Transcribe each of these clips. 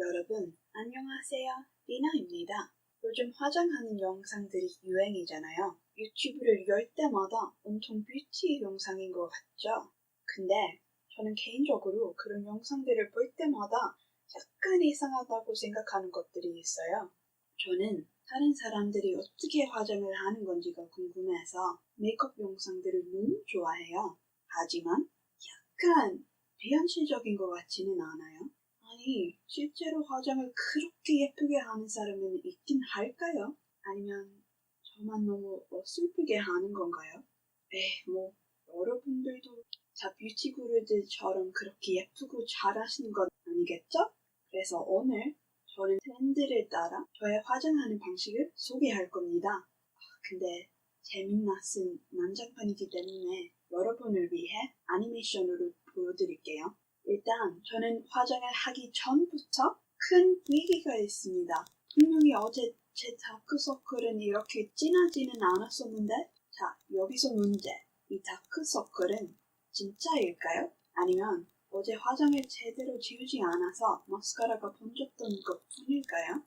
여러분, 안녕하세요. 리나입니다. 요즘 화장하는 영상들이 유행이잖아요. 유튜브를 열 때마다 온통 뷰티 영상인 것 같죠? 근데 저는 개인적으로 그런 영상들을 볼 때마다 약간 이상하다고 생각하는 것들이 있어요. 저는 다른 사람들이 어떻게 화장을 하는 건지가 궁금해서 메이크업 영상들을 너무 좋아해요. 하지만 약간 비현실적인 것 같지는 않아요. 실제로 화장을 그렇게 예쁘게 하는 사람은 있긴 할까요? 아니면 저만 너무 어슬프게 하는 건가요? 에이, 뭐, 여러분들도 다 뷰티 구루들처럼 그렇게 예쁘고 잘하시는 건 아니겠죠? 그래서 오늘 저는 트렌드를 따라 저의 화장하는 방식을 소개할 겁니다. 아, 근데 재미났은 난장판이기 때문에 여러분을 위해 애니메이션으로 보여드릴게요. 일단 저는 화장을 하기 전부터 큰 위기가 있습니다. 분명히 어제 제 다크서클은 이렇게 진하지는 않았었는데 자 여기서 문제 이 다크서클은 진짜일까요? 아니면 어제 화장을 제대로 지우지 않아서 마스카라가 번졌던 것 뿐일까요?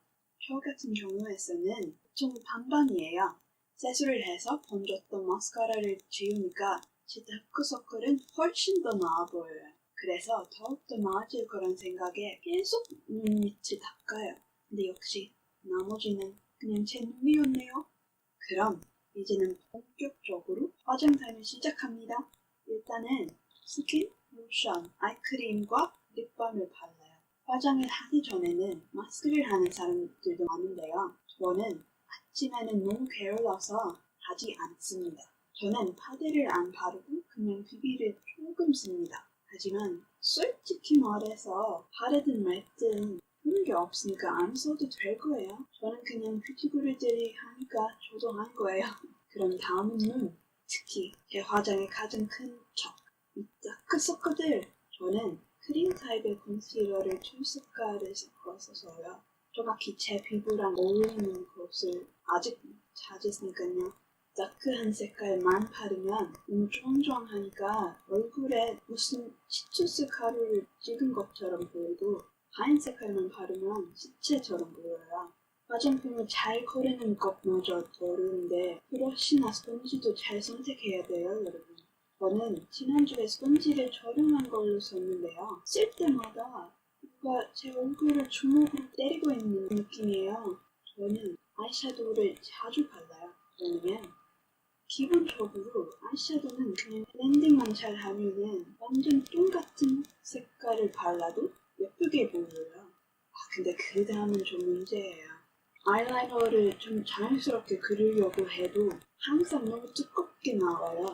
저 같은 경우에서는 보통 반반이에요. 세수를 해서 번졌던 마스카라를 지우니까 제 다크서클은 훨씬 더 나아 보여요. 그래서 더욱더 나아질 거란 생각에 계속 눈 밑을 닦아요. 근데 역시 나머지는 그냥 제 눈이었네요. 그럼 이제는 본격적으로 화장 타임을 시작합니다. 일단은 스킨, 로션, 아이크림과 립밤을 발라요. 화장을 하기 전에는 마스크를 하는 사람들도 많은데요. 저는 아침에는 너무 게을러서 하지 않습니다. 저는 파데를 안 바르고 그냥 비비를 조금 씁니다. 하지만 솔직히 말해서 바르든 말든 그런 게 없으니까 안 써도 될 거예요. 저는 그냥 뷰티구루들이 하니까 저도 한 거예요. 그럼 다음은 눈. 특히 제 화장의 가장 큰 적. 이 다크서클들. 저는 크림 타입의 컨실러를 두 색깔을 섞어서 써요. 정확히 제 피부랑 어울리는 것을 아직 못 찾았으니까요. 다크한 색깔만 바르면 너무 쫀쫀하니까 얼굴에 무슨 치투스 가루를 찍은 것처럼 보이고 하얀 색깔만 바르면 시체처럼 보여요. 화장품을 잘 고르는 것마저 어려운데 브러쉬나 스펀지도 잘 선택해야 돼요, 여러분. 저는 지난주에 스펀지를 저렴한 걸로 썼는데요. 쓸 때마다 뭔가 제 얼굴을 주먹으로 때리고 있는 느낌이에요. 저는 아이섀도우를 자주 발라요. 왜냐면 기본적으로 아이섀도우는 그냥 랜딩만 잘 하면은 완전 똑같은 색깔을 발라도 예쁘게 보여요. 아, 근데 그 다음은 좀 문제예요. 아이라이너를 좀 자연스럽게 그리려고 해도 항상 너무 두껍게 나와요.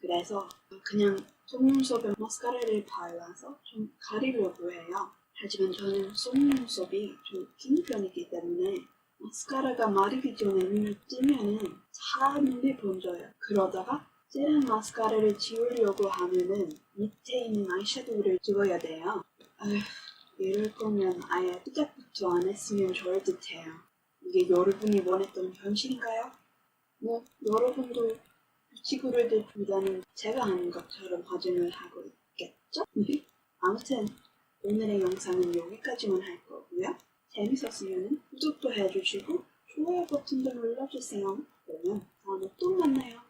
그래서 그냥 속눈썹에 마스카라를 발라서 좀 가리려고 해요. 하지만 저는 속눈썹이 좀 긴 편이기 때문에 마스카라가 마르기 전에 눈을 뜨면은 다 눈이 번져요. 그러다가 찌른 마스카라를 지우려고 하면은 밑에 있는 아이섀도우를 지워야 돼요. 아휴, 이럴 거면 아예 시작부터 안 했으면 좋을 듯해요. 이게 여러분이 원했던 현실인가요? 뭐 여러분도 뷰티구루들보다는 제가 하는 것처럼 화장을 하고 있겠죠? 아무튼 오늘의 영상은 여기까지만 할 거고요. 재밌었으면 구독도 해주시고 좋아요 버튼도 눌러주세요. 그러면 다음에 또 만나요.